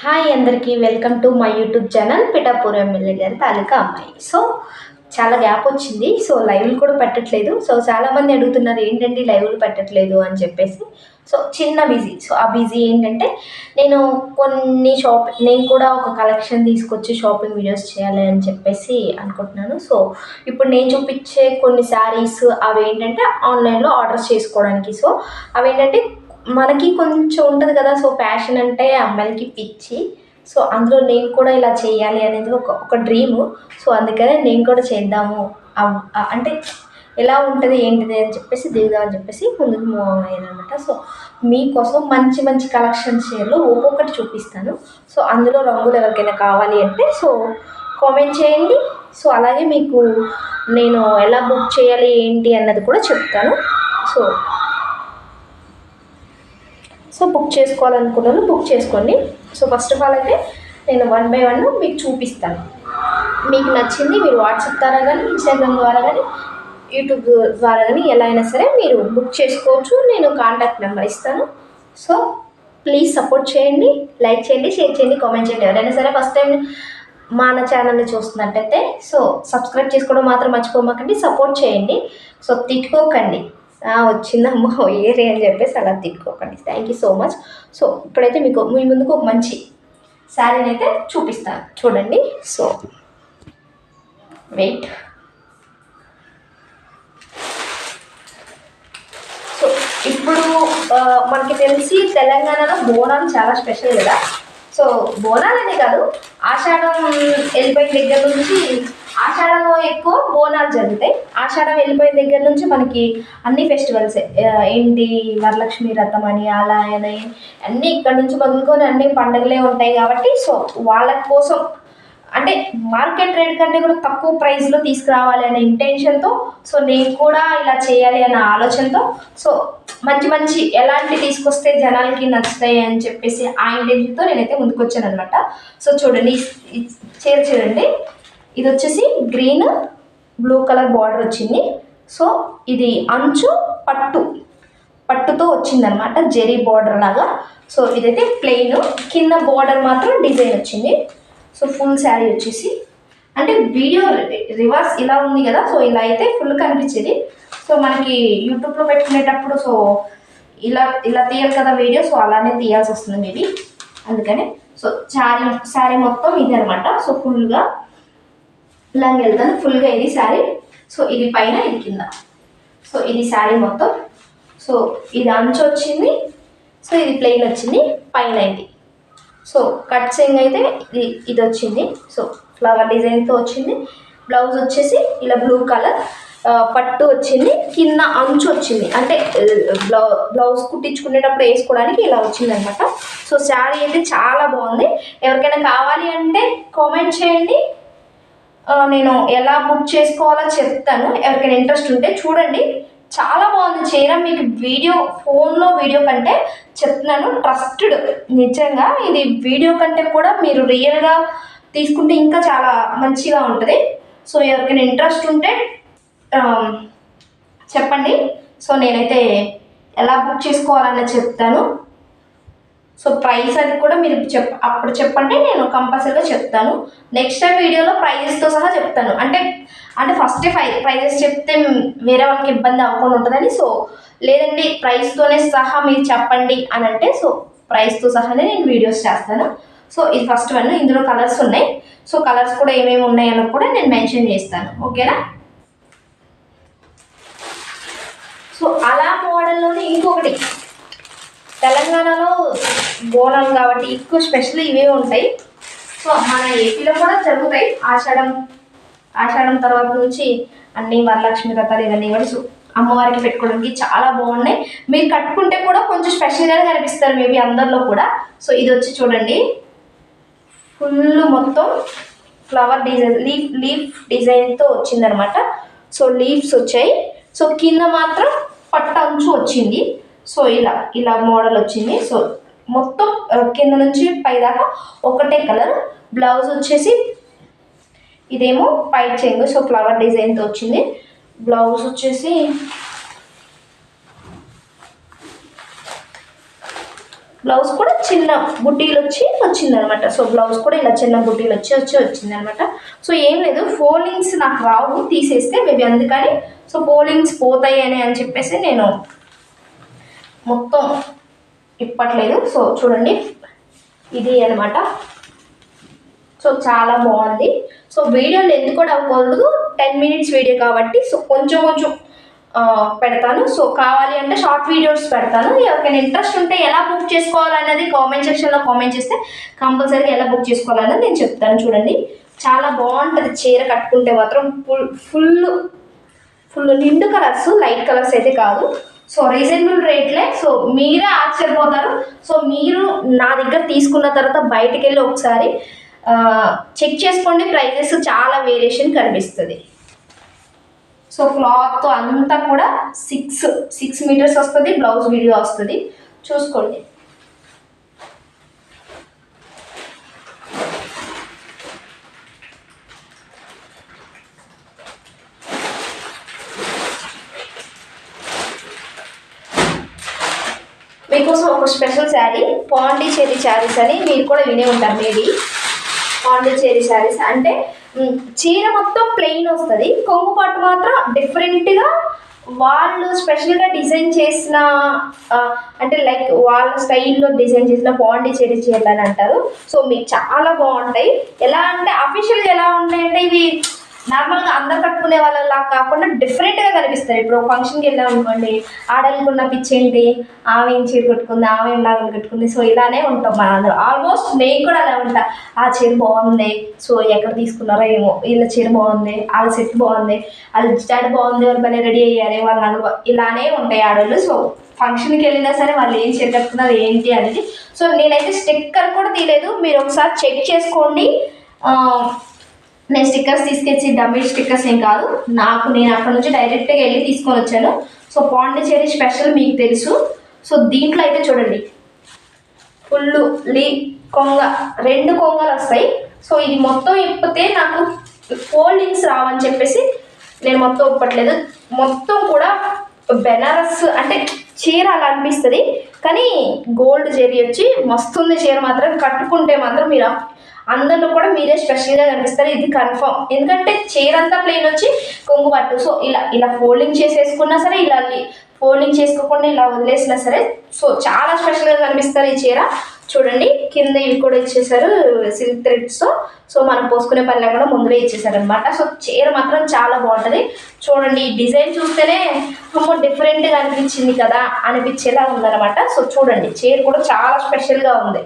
Hi అందరికీ welcome to my YouTube channel Pithapur MLA గారి తాలూకా అమ్మాయి. సో చాలా గ్యాప్ వచ్చింది. సో లైవ్లు కూడా పెట్టట్లేదు. సో చాలామంది అడుగుతున్నారు ఏంటండి లైవ్లు పెట్టట్లేదు? అని చెప్పేసి. సో చిన్న బిజీ సో ఆ బిజీ ఏంటంటే నేను కొన్ని షాప్ నేను కూడా ఒక కలెక్షన్ తీసుకొచ్చి షాపింగ్ వీడియోస్ చేయాలి అని చెప్పేసి అనుకుంటున్నాను. సో ఇప్పుడు నేను చూపించే కొన్ని శారీస్ అవి ఏంటంటే ఆన్లైన్లో ఆర్డర్ చేసుకోవడానికి. సో అవి ఏంటంటే మనకి కొంచెం ఉంటుంది కదా సో ప్యాషన్ అంటే అమ్మాయిలకి పిచ్చి. సో అందులో నేను కూడా ఇలా చేయాలి అనేది ఒక ఒక డ్రీము సో అందుకనే నేను కూడా చేద్దాము. అంటే ఎలా ఉంటుంది ఏంటిది అని చెప్పేసి దిగుదామని చెప్పేసి ముందుకు మూవ్ అయ్యాను అనమాట సో మీకోసం మంచి మంచి కలెక్షన్ షేర్లు ఒక్కొక్కటి చూపిస్తాను. సో అందులో రంగులు ఎవరికైనా కావాలి అంటే సో కామెంట్ చేయండి. సో అలాగే మీకు నేను ఎలా బుక్ చేయాలి ఏంటి అన్నది కూడా చెప్తాను. సో సో బుక్ చేసుకోవాలనుకున్న బుక్ చేసుకోండి. సో ఫస్ట్ ఆఫ్ ఆల్ అయితే నేను వన్ బై వన్ మీకు చూపిస్తాను. మీకు నచ్చింది మీరు వాట్సాప్ ద్వారా కానీ ఇన్స్టాగ్రామ్ ద్వారా కానీ యూట్యూబ్ ద్వారా కానీ ఎలా అయినా సరే మీరు బుక్ చేసుకోవచ్చు. నేను కాంటాక్ట్ నెంబర్ ఇస్తాను. సో ప్లీజ్ సపోర్ట్ చేయండి లైక్ చేయండి షేర్ చేయండి కామెంట్ చేయండి. ఎవరైనా సరే ఫస్ట్ టైం మన ఛానల్ని చూస్తున్నట్టయితే సో సబ్స్క్రైబ్ చేసుకోవడం మాత్రం మర్చిపోమాకండి సపోర్ట్ చేయండి. సో తిట్టుకోకండి. వచ్చిందమ్మా ఏరే అని చెప్పేసి అలా తిట్టుకోకండి. Thank you so much so ఇప్పుడైతే మీకు మీ ముందుకు ఒక మంచి శారీని అయితే చూపిస్తాను. చూడండి. సో వెయిట్ సో ఇప్పుడు మనకి తెలిసి తెలంగాణలో బోనం చాలా స్పెషల్ కదా. సో బోనాలనే కాదు ఆషాఢం వెళ్ళిపోయిన దగ్గర నుంచి ఆషాఢంలో ఎక్కువ బోనాలు జరుగుతాయి. ఆషాఢం వెళ్ళిపోయిన దగ్గర నుంచి మనకి అన్ని ఫెస్టివల్స్ ఏంటి వరలక్ష్మి రథం అని అలా అని అన్నీ ఇక్కడ నుంచి మొదలుకొని అన్ని పండుగలే ఉంటాయి కాబట్టి సో వాళ్ళ కోసం అంటే మార్కెట్ రేట్ కంటే కూడా తక్కువ ప్రైస్లో తీసుకురావాలి అనే ఇంటెన్షన్తో సో నేను కూడా ఇలా చేయాలి అన్న ఆలోచనతో సో మంచి మంచి ఎలాంటి తీసుకొస్తే జనాలకి నచ్చుతాయి అని చెప్పేసి ఆ ఇంటెన్షన్తో నేనైతే ముందుకు వచ్చాను అనమాట సో చూడండి ఈ- చీర చూడండి. ఇది వచ్చేసి గ్రీన్ బ్లూ కలర్ బార్డర్ వచ్చింది. సో ఇది అంచు పట్టు. పట్టుతో వచ్చిందనమాట జెరీ బార్డర్ లాగా. సో ఇదైతే ప్లెయిన్ కింద బార్డర్ మాత్రం డిజైన్ వచ్చింది. సో ఫుల్ శారీ వచ్చేసి. అంటే వీడియో రివర్స్ ఇలా ఉంది కదా సో ఇలా అయితే ఫుల్ కనిపించేది. సో మనకి యూట్యూబ్లో పెట్టుకునేటప్పుడు సో ఇలా ఇలా తీయాలి కదా వీడియో సో అలానే తీయాల్సి వస్తుంది మేబీ. అందుకని సో శారీ శారీ మొత్తం ఇది అనమాట సో ఫుల్గా ఇలాగ వెళ్తాను ఫుల్గా ఇది శారీ. సో ఇది పైన ఇది కింద. సో ఇది శారీ మొత్తం. సో ఇది అంచు వచ్చింది. సో ఇది ప్లెయిన్ వచ్చింది పైన ఇది. సో కట్ సెంగ్ అయితే ఇది ఇది వచ్చింది. సో ఫ్లవర్ డిజైన్తో వచ్చింది. బ్లౌజ్ వచ్చేసి ఇలా బ్లూ కలర్. పట్టు వచ్చింది. కింద అంచు వచ్చింది. అంటే బ్లౌ బ్లౌజ్ కుట్టించుకునేటప్పుడు వేసుకోవడానికి ఇలా వచ్చింది అనమాట సో శారీ అయితే చాలా బాగుంది. ఎవరికైనా కావాలి అంటే కామెంట్ చేయండి. నేను ఎలా బుక్ చేసుకోవాలో చెప్తాను. ఎవరికైనా ఇంట్రెస్ట్ ఉంటే చూడండి. చాలా బాగుంది. చీర మీకు వీడియో ఫోన్లో వీడియో కంటే చెప్తున్నాను. ట్రస్టెడ్ నిజంగా ఇది వీడియో కంటే కూడా మీరు రియల్గా తీసుకుంటే ఇంకా చాలా మంచిగా ఉంటుంది. సో ఎవరికైనా ఇంట్రెస్ట్ ఉంటే చెప్పండి. సో నేనైతే ఎలా బుక్ చేసుకోవాలని చెప్తాను. సో ప్రైస్ అది కూడా మీరు చెప్ అప్పుడు చెప్పండి నేను కంపల్సరీగా చెప్తాను. నెక్స్ట్ టైం వీడియోలో ప్రైజెస్తో సహా చెప్తాను. అంటే అంటే ఫస్ట్ ప్రైజెస్ చెప్తే వేరే వాళ్ళకి ఇబ్బంది అవ్వకుండా ఉంటుందని సో లేదండి ప్రైస్తోనే సహా మీరు చెప్పండి అని అంటే సో ప్రైస్తో సహానే నేను వీడియోస్ చేస్తాను. సో ఇది ఫస్ట్ వన్ ఇందులో కలర్స్ ఉన్నాయి. సో కలర్స్ కూడా ఏమేమి ఉన్నాయి అన్నది కూడా నేను మెన్షన్ చేస్తాను. ఓకేనా? సో అలా మోడల్లోనే ఇంకొకటి. తెలంగాణలో బోనాలు కాబట్టి ఎక్కువ స్పెషల్ ఇవే ఉంటాయి. సో మన ఏపీలో కూడా జరుగుతాయి. ఆషాఢం ఆషాఢం తర్వాత నుంచి అన్ని వరలక్ష్మి వ్రతాలు ఇవన్నీ కూడా అమ్మవారికి పెట్టుకోవడానికి చాలా బాగున్నాయి. మీరు కట్టుకుంటే కూడా కొంచెం స్పెషల్గానే కనిపిస్తారు మేబీ అందరిలో కూడా. సో ఇది వచ్చి చూడండి. ఫుల్ మొత్తం ఫ్లవర్ డిజైన్ లీఫ్ లీఫ్ డిజైన్తో వచ్చిందనమాట. సో లీవ్స్ వచ్చాయి. సో కింద మాత్రం పట్టు అంచు వచ్చింది. సో ఇలా ఇలా మోడల్ వచ్చింది. సో మొత్తం కింద నుంచి పై దాకా ఒకటే కలర్. బ్లౌజ్ వచ్చేసి ఇదేమో పైట్ చెంగు సో ఫ్లవర్ డిజైన్తో వచ్చింది. బ్లౌజ్ వచ్చేసి బ్లౌజ్ కూడా చిన్న బుట్టీలు వచ్చి వచ్చిందనమాట. సో బ్లౌజ్ కూడా ఇలా చిన్న బుట్టీలు వచ్చి వచ్చి వచ్చిందనమాట. సో ఏం లేదు ఫోలింగ్స్ నాకు రావు తీసేస్తే మేబీ అందుకని. సో ఫోలింగ్స్ పోతాయి అని అని చెప్పేసి నేను మొత్తం ఇప్పట్లేదు. సో చూడండి. ఇది అనమాట సో చాలా బాగుంది. సో వీడియోలు ఎందుకు కూడా అవ్వకూడదు టెన్ మినిట్స్ వీడియో కాబట్టి. సో కొంచెం కొంచెం పెడతాను. సో కావాలి అంటే షార్ట్ వీడియోస్ పెడతాను. ఎవరికైనా ఇంట్రెస్ట్ ఉంటే ఎలా బుక్ చేసుకోవాలనేది కామెంట్ సెక్షన్లో కామెంట్ చేస్తే కంపల్సరీగా ఎలా బుక్ చేసుకోవాలనేది నేను చెప్తాను. చూడండి. చాలా బాగుంటుంది. చీర కట్టుకుంటే మాత్రం ఫుల్ ఫుల్ ఫుల్ నిండు కలర్స్ లైట్ కలర్స్ అయితే కాదు. సో రీజనబుల్ రేట్లే సో మీరే ఆశ్చర్యపోతారు. సో మీరు నా దగ్గర తీసుకున్న తర్వాత బయటకు వెళ్ళి ఒకసారి చెక్ చేసుకోండి. ప్రైజెస్ చాలా వేరియేషన్ కనిపిస్తుంది. సో క్లాత్ అంతా కూడా సిక్స్ సిక్స్ మీటర్స్ వస్తుంది బ్లౌజ్ వీడియో వస్తుంది. చూసుకోండి మీకోసం ఒక స్పెషల్ శారీ పాండిచేరి శారీస్ అని మీరు కూడా వినే ఉంటారు మేబీ. పాండిచేరి శారీస్. అంటే చీర మొత్తం ప్లెయిన్ వస్తుంది. కొంగు పాటు మాత్రం డిఫరెంట్గా వాళ్ళు స్పెషల్గా డిజైన్ చేసిన అంటే లైక్ వాళ్ళ స్టైల్లో డిజైన్ చేసిన పాండిచేరి చీరలు అని అంటారు. సో మీకు చాలా బాగుంటాయి. ఎలా అంటే అఫీషియల్గా ఎలా ఉంటాయంటే ఇవి నార్మల్గా అందరు కట్టుకునే వాళ్ళలా కాకుండా డిఫరెంట్గా కనిపిస్తారు ఇప్పుడు ఫంక్షన్కి వెళ్ళాం అనుకోండి ఆడలకున్న పిచ్చి ఏంటి? ఆమె ఏం చీర కట్టుకుంది ఆమె ఏం లాగా కట్టుకుంది. సో ఇలానే ఉంటాం మన అందరూ. ఆల్మోస్ట్ నేను కూడా అలా ఉంటా. ఆ చీర బాగుంది సో ఎక్కడ తీసుకున్నారో ఏమో. వీళ్ళ చీర బాగుంది వాళ్ళ సెట్ బాగుంది వాళ్ళ జడ బాగుంది వాళ్ళు భలే రెడీ అయ్యారు వాళ్ళ నగలు ఇలానే ఉంటాయి ఆడవాళ్ళు సో ఫంక్షన్కి వెళ్ళినా సరే వాళ్ళు ఏం చీర కట్టుకున్నారు ఏంటి అనేది. సో నేనైతే స్టిక్కర్ కూడా తీయలేదు. మీరు ఒకసారి చెక్ చేసుకోండి. నేను స్టిక్కర్స్ తీసుకొచ్చి డమ్మీ స్టిక్కర్స్ ఏం కాదు. నాకు నేను అక్కడ నుంచి డైరెక్ట్గా వెళ్ళి తీసుకొని వచ్చాను. సో పాండిచేరి స్పెషల్ మీకు తెలుసు. సో దీంట్లో అయితే చూడండి. ఫుల్లు లీ కొంగ రెండు కొంగలు వస్తాయి. సో ఇది మొత్తం ఇప్పితే నాకు ఫోల్డింగ్స్ రావని చెప్పేసి నేను మొత్తం ఇప్పట్లేదు మొత్తం కూడా బెనారస్ అంటే చీర అలా అనిపిస్తుంది. కానీ గోల్డ్ జెరీ వచ్చి మస్తుంది చీర మాత్రం కట్టుకుంటే మాత్రం మీరు అందరిలో కూడా మీరే స్పెషల్గా కనిపిస్తారు. ఇది కన్ఫర్మ్ ఎందుకంటే చీర అంతా ప్లెయిన్ వచ్చి కొంగు పట్టు. సో ఇలా ఇలా ఫోల్డింగ్ చేసేసుకున్నా సరే ఇలా ఫోల్డింగ్ చేసుకోకుండా ఇలా వదిలేసినా సరే సో చాలా స్పెషల్గా కనిపిస్తారు ఈ చీర చూడండి కింద ఇవి కూడా ఇచ్చేసారు సిల్క్ థ్రెడ్స్ సో మనం పోసుకునే పని లేకుండా ముందరే ఇచ్చేసారు అనమాట సో చీర మాత్రం చాలా బాగుంటుంది. చూడండి ఈ డిజైన్ చూస్తేనే అమ్మో డిఫరెంట్గా అనిపించింది కదా అనిపించేలా ఉందన్నమాట. సో చూడండి చీర కూడా చాలా స్పెషల్గా ఉంది.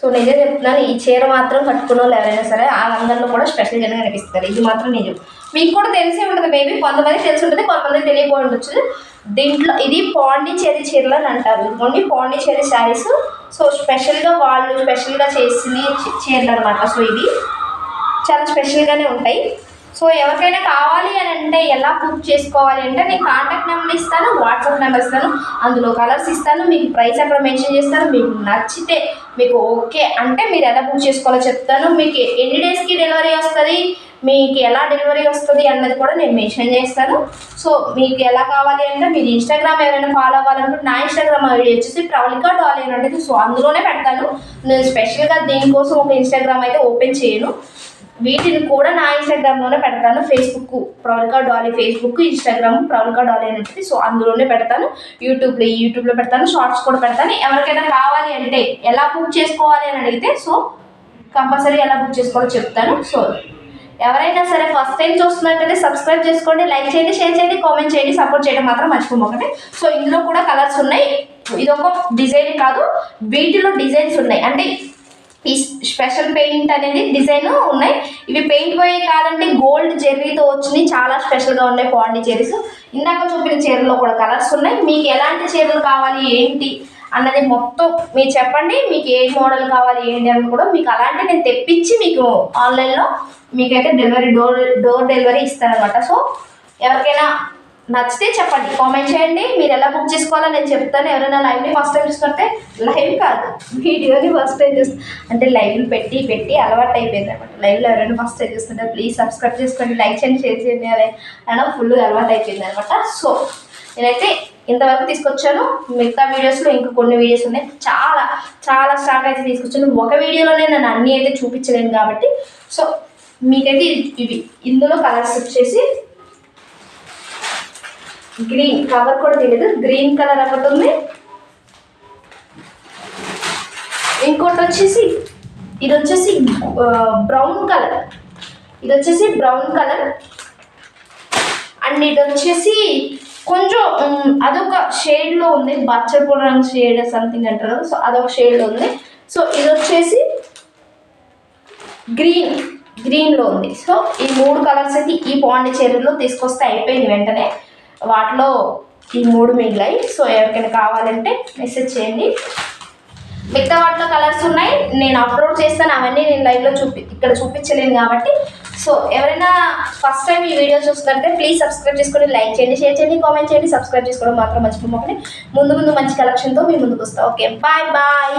సో నిజం చెప్తున్నాను ఈ చీర మాత్రం కట్టుకున్న వాళ్ళు ఎవరైనా సరే వాళ్ళందరిలో కూడా స్పెషలిగా అనిపిస్తారు ఇది మాత్రం నిజం మీకు కూడా తెలిసే ఉంటుంది మేబీ కొంతమంది తెలిసి ఉంటుంది కొంతమంది తెలియకపోయి ఉండొచ్చు దీంట్లో ఇది పాండిచేరి చీరలు అని అంటారు. ఇదిగోండి పాండిచేరి శారీస్. సో స్పెషల్గా వాళ్ళు స్పెషల్గా చేసిన చీరలు అనమాట సో ఇవి చాలా స్పెషల్గానే ఉంటాయి. సో ఎవరికైనా కావాలి అని అంటే ఎలా బుక్ చేసుకోవాలి అంటే నేను కాంటాక్ట్ నెంబర్ ఇస్తాను వాట్సాప్ నెంబర్ ఇస్తాను అందులో కలర్స్ ఇస్తాను మీకు ప్రైస్ అక్కడ మెన్షన్ చేస్తాను మీకు నచ్చితే మీకు ఓకే అంటే మీరు ఎలా బుక్ చేసుకోవాలో చెప్తాను. మీకు ఎన్ని డేస్కి డెలివరీ వస్తుంది మీకు ఎలా డెలివరీ వస్తుంది అన్నది కూడా నేను మెన్షన్ చేస్తాను. సో మీకు ఎలా కావాలి అంటే మీరు ఇన్స్టాగ్రామ్ ఎవరైనా ఫాలో అవ్వాలనుకుంటే నా ఇన్స్టాగ్రామ్ ఐడి వచ్చేసి ప్రవళిక డాల్ అని ఉంటుంది. సో అందులోనే పెడతాను. నేను స్పెషల్గా దీనికోసం ఒక ఇన్స్టాగ్రామ్ అయితే ఓపెన్ చేయను. వీటిని కూడా నా ఇన్స్టాగ్రామ్లోనే పెడతాను. Facebook Pravalika Dolly Facebook Instagram Pravalika Dolly అని ఉంటుంది. సో అందులోనే పెడతాను. యూట్యూబ్లో యూట్యూబ్లో పెడతాను. షార్ట్స్ కూడా పెడతాను. ఎవరికైనా కావాలి అంటే ఎలా బుక్ చేసుకోవాలి అని అడిగితే సో కంపల్సరీ ఎలా బుక్ చేసుకోవాలో చెప్తాను. సో ఎవరైనా సరే ఫస్ట్ టైం చూస్తున్నట్టయితే సబ్స్క్రైబ్ చేసుకోండి లైక్ చేయండి షేర్ చేయండి కామెంట్ చేయండి సపోర్ట్ చేయడం మాత్రం మర్చిపోకండి సో ఇందులో కూడా కలర్స్ ఉన్నాయి. ఇది ఒక డిజైన్ కాదు వీటిలో డిజైన్స్ ఉన్నాయి. అంటే ఈ స్పెషల్ పెయింట్ అనేది డిజైన్ ఉన్నాయి. ఇవి పెయింట్ పోయే కాదండి గోల్డ్ జెర్రీతో వచ్చినాయి. చాలా స్పెషల్గా ఉన్నాయి పాండిచేరీస్ ఇందాక చూపిన చీరలో కూడా కలర్స్ ఉన్నాయి. మీకు ఎలాంటి చీరలు కావాలి ఏంటి అన్నది మొత్తం మీరు చెప్పండి. మీకు ఏ మోడల్ కావాలి ఏంటి అని కూడా మీకు అలాంటి నేను తెప్పించి మీకు ఆన్లైన్లో మీకైతే డెలివరీ డోర్ డోర్ డెలివరీ ఇస్తానమాట సో ఎవరికైనా నచ్చితే చెప్పండి. కామెంట్ చేయండి. మీరు ఎలా బుక్ చేసుకోవాలో నేను చెప్తాను. ఎవరైనా లైవ్ని ఫస్ట్ టైం చూసుకుంటే లైవ్ కాదు. వీడియోని ఫస్ట్ టైం చూస్తు అంటే లైవ్లు పెట్టి పెట్టి అలవాటు అయిపోయింది అనమాట. లైవ్లో ఎవరైనా ఫస్ట్ టైం చూస్తుంటే ప్లీజ్ సబ్స్క్రైబ్ చేసుకోండి లైక్ చేయండి షేర్ చేయండి అలా అలా ఫుల్ అలవాటు అయిపోయింది అనమాట. సో నేనైతే ఇంతవరకు తీసుకొచ్చాను. మిగతా వీడియోస్లో ఇంకా కొన్ని వీడియోస్ ఉన్నాయి. చాలా చాలా స్టాక్ అయితే తీసుకొచ్చాను. ఒక వీడియోలోనే నేను అన్నీ అయితే చూపించలేను కాబట్టి. సో మీకైతే ఇవి- ఇవి. ఇందులో కలర్స్ వచ్చేసి గ్రీన్ కవర్ కూడా తెలియదు గ్రీన్ కలర్ ఒకటి ఉంది ఇంకోటి వచ్చేసి ఇది వచ్చేసి బ్రౌన్ కలర్ ఇది వచ్చేసి బ్రౌన్ కలర్ అండ్ ఇది వచ్చేసి కొంచెం అదొక షేడ్లో ఉంది. బచ్చపూల రంగు షేడ్ సంథింగ్ అంటారు సో అదొక షేడ్లో ఉంది. సో ఇది వచ్చేసి గ్రీన్ గ్రీన్లో ఉంది. సో ఈ మూడు కలర్స్ అయితే ఈ పాండిచేరిలో తీసుకొస్తే అయిపోయింది వెంటనే. వాటిలో ఈ మూడు మిగిలాయి. సో ఎవరికైనా కావాలంటే మెసేజ్ చేయండి. మిగతా వాటిలో కలర్స్ ఉన్నాయి. నేను అప్లోడ్ చేస్తాను. అవన్నీ నేను లైవ్లో చూపి ఇక్కడ చూపించలేను కాబట్టి. సో ఎవరైనా ఫస్ట్ టైం ఈ వీడియో చూస్తుంటే ప్లీజ్ సబ్స్క్రైబ్ చేసుకొని లైక్ చేయండి షేర్ చేయండి కామెంట్ చేయండి సబ్స్క్రైబ్ చేసుకోవడం మాత్రం మర్చిపోమని ముందు ముందు మంచి కలెక్షన్తో మీ ముందుకు వస్తాం. Okay bye bye